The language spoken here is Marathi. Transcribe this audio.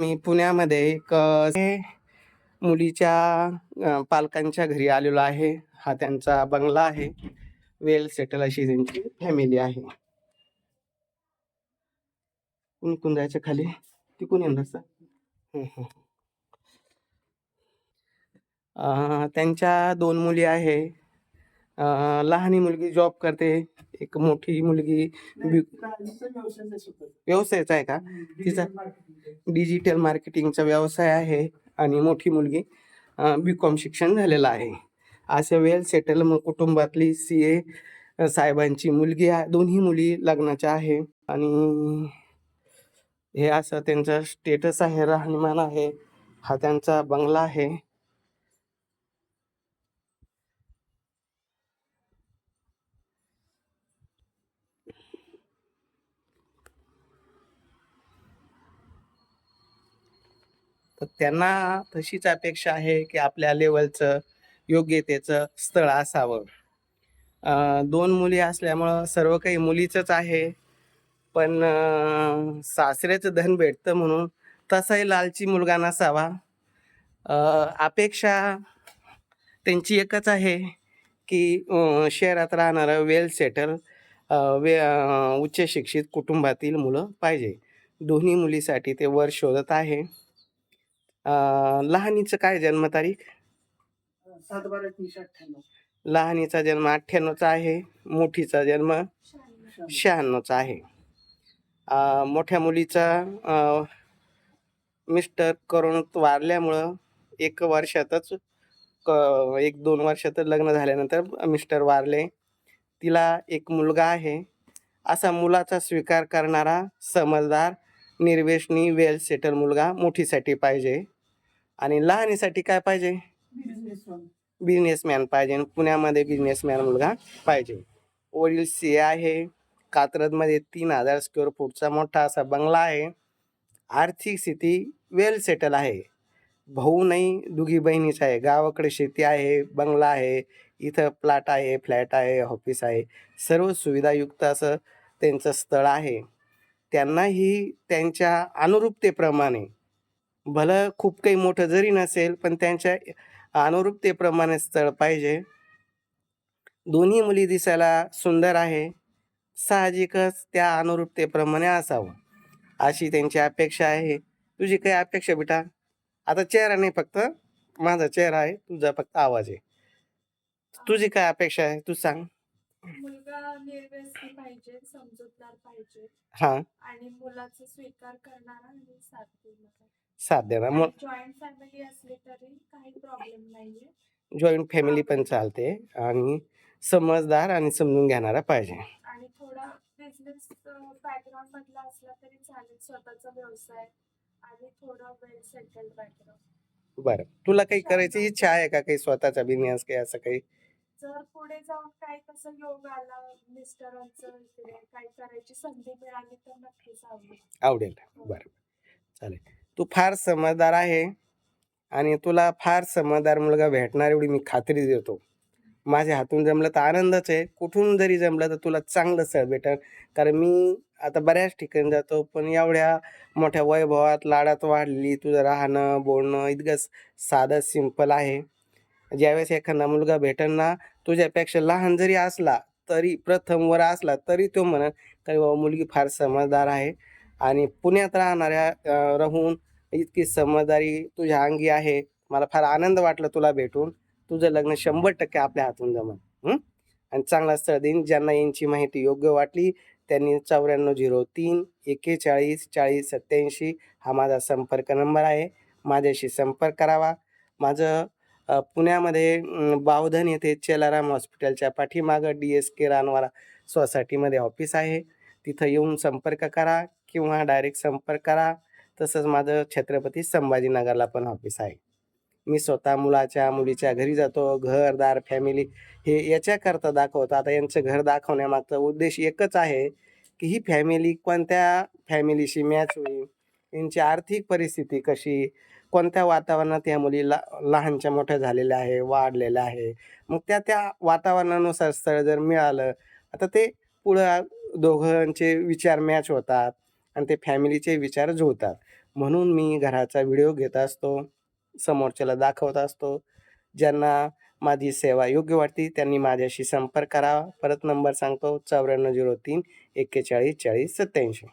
मी पुण्यामध्ये एक मुलीच्या पालकांच्या घरी आलेलो आहे. हा त्यांचा बंगला आहे. वेल सेटल अशी त्यांची फॅमिली आहे. कुणी कुंदाच्या खाली? तिकून येणार सर? त्यांच्या दोन मुली आहे. लहानी मुलगी जॉब करते एक मोठी मुलगी बी- व्यवसायाचा आहे का? तिचा डिजिटल मार्केटिंगचा व्यवसाय आहे आणि मोठी मुलगी बी कॉम शिक्षण झालेलं आहे. असे वेल सेटल कुटुंबातली सी ए साहेबांची मुलगी आहे दोन्ही मुली लग्नाच्या आहे आणि हे असं त्यांचं स्टेटस आहे राहणीमान आहे. हा त्यांचा बंगला आहे. तर त्यांना तशीच अपेक्षा आहे की आपल्या लेवलचं योग्यतेचं स्थळ असावं. दोन मुली असल्यामुळं सर्व काही मुलीचंच आहे. पण सासऱ्याचं धन भेटतं म्हणून तसाही लालची मुलगा नसावा. अपेक्षा त्यांची एकच आहे की शहरात राहणारं वेल सेटल वे उच्च शिक्षित कुटुंबातील मुलं पाहिजे. दोन्ही मुलीसाठी ते वर शोधत आहे. अं, लहानीचं काय जन्मतारीख? सात बारा तीनशे अठ्ठ्याण्णव. लहानीचा जन्म अठ्ठ्याण्णवचा आहे मोठीचा जन्म शहाण्णवचा आहे. अं, मोठ्या मुलीचा अं, मिस्टर करोनात वारल्यामुळं एक वर्षातच क एक दोन वर्षातच लग्न झाल्यानंतर मिस्टर वारले. तिला एक मुलगा आहे. असा मुलाचा स्वीकार करणारा समजदार निर्वेशनी वेल सेटल मुलगा मोठीसाठी पाहिजे. आणि लहानीसाठी काय पाहिजे? बिझनेसमॅन बिझनेसमॅन पाहिजे. पुण्यामध्ये बिझनेसमॅन मुलगा पाहिजे. वडील सी आहे. कात्रजमध्ये तीन हजार स्क्वेअर फूटचा मोठा असा बंगला आहे. आर्थिक स्थिती वेल सेटल आहे. भाऊ नाही दुघी बहिणीच आहे. गावाकडे शेती आहे बंगला आहे. इथं प्लॉट आहे फ्लॅट आहे ऑफिस आहे. सर्व सुविधायुक्त असं त्यांचं स्थळ आहे. त्यांनाही त्यांच्या अनुरूपतेप्रमाणे. भलं खूप काही मोठं जरी नसेल पण त्यांच्या अनुरूपतेप्रमाणे स्थळ पाहिजे. दोन्ही मुली दिसायला सुंदर आहे. साहजिकच त्या अनुरूपतेप्रमाणे असावं. अशी त्यांची अपेक्षा आहे. तुझी काही अपेक्षा बेटा? आता चेहरा नाही फक्त माझा चेहरा आहे. तुझा फक्त आवाज आहे. तुझी काय अपेक्षा आहे? तू सांग. मुलगा निर्व्यसनी पाहिजे समजूतदार पाहिजे. हा. आणि मुलाचा स्वीकार करणारा आणि साथ देणारा साथ देणार मग जॉईंट फॅमिली असली तरी काही प्रॉब्लेम नाहीये. जॉईंट फॅमिली पण चालते आणि समजदार आणि समजून घेणारा पाहिजे. आणि थोडा बिझनेस बॅकग्राऊंड मधला असला तरी चालेल स्वतःचा व्यवसाय आणि थोडा वेल सेटल्ड बॅकग्राऊंड बरं. तुला काही करायची इच्छा आहे का? काही स्वतःचा बिझनेस काही असं काही? जर पुढे जाऊन काय कसं योग आला मिस्टरांचं इकडे करायची संधी मिळाली तर नक्कीच आवडेल. आवडेल. बरं. चालेल. तू फार समजदार आहे आणि तुला फार समजदार मुलगा भेटणार एवढी मी खात्री देतो. माझ्या हातून जमलं तर आनंदच आहे. कुठून जरी जमलं तर तुला चांगलं स्थळ भेटेल. कारण मी आता बऱ्याच ठिकाणी जातो पण एवढ्या मोठ्या वैभवात लाडात वाढली तुझं राहणं बोलणं इतकं साधं सिंपल आहे. ज्यावेळेस एखादा मुलगा भेटेल ना तुझ्यापेक्षा लहान जरी असला तरी प्रथम वर असला तरी तो म्हणत की बाबा मुलगी फार समजदार आहे आणि पुण्यात राहणाऱ्या राहून इतकी समजदारी तुझ्या अंगी आहे. मला फार आनंद वाटला तुला भेटून. तुझं लग्न शंभर टक्के आपल्या हातून जमल आणि चांगला स्थळ देईन ज्यांना यांची माहिती योग्य वाटली त्यांनी चौऱ्याण्णव झिरो तीन एक्केचाळीस चाळीस सत्याऐंशी हा माझा संपर्क नंबर आहे. माझ्याशी संपर्क करावा. माझं पुण्यामध्ये बावधन येथे चेलाराम हॉस्पिटलच्या पाठीमागं डी एस के रानवाला सोसायटीमध्ये ऑफिस आहे. तिथं येऊन संपर्क करा किंवा डायरेक्ट संपर्क करा. तसंच माझं छत्रपती संभाजीनगरला पण ऑफिस आहे. मी स्वतः मुलाच्या मुलीच्या घरी जातो. घरदार फॅमिली हे याच्याकरता दाखवतो. आता यांचं घर दाखवण्यामागचा उद्देश एकच आहे की ही फॅमिली कोणत्या फॅमिलीशी मॅच होईल? यांची आर्थिक परिस्थिती कशी? कोणत्या वातावरणात या मुली ला लहानच्या मोठ्या झालेल्या आहे वाढलेल्या आहे? मग त्या त्या वातावरणानुसार स्थळ जर मिळालं आता ते पुढं दोघांचे विचार मॅच होतात आणि ते फॅमिलीचे विचार जुळतात. म्हणून मी घराचा व्हिडिओ घेत असतो समोरच्याला दाखवत असतो. ज्यांना माझी सेवा योग्य वाटते त्यांनी माझ्याशी संपर्क करावा. परत नंबर सांगतो चौऱ्याण्णव झिरो तीन एक्केचाळीस चाळीस सत्याऐंशी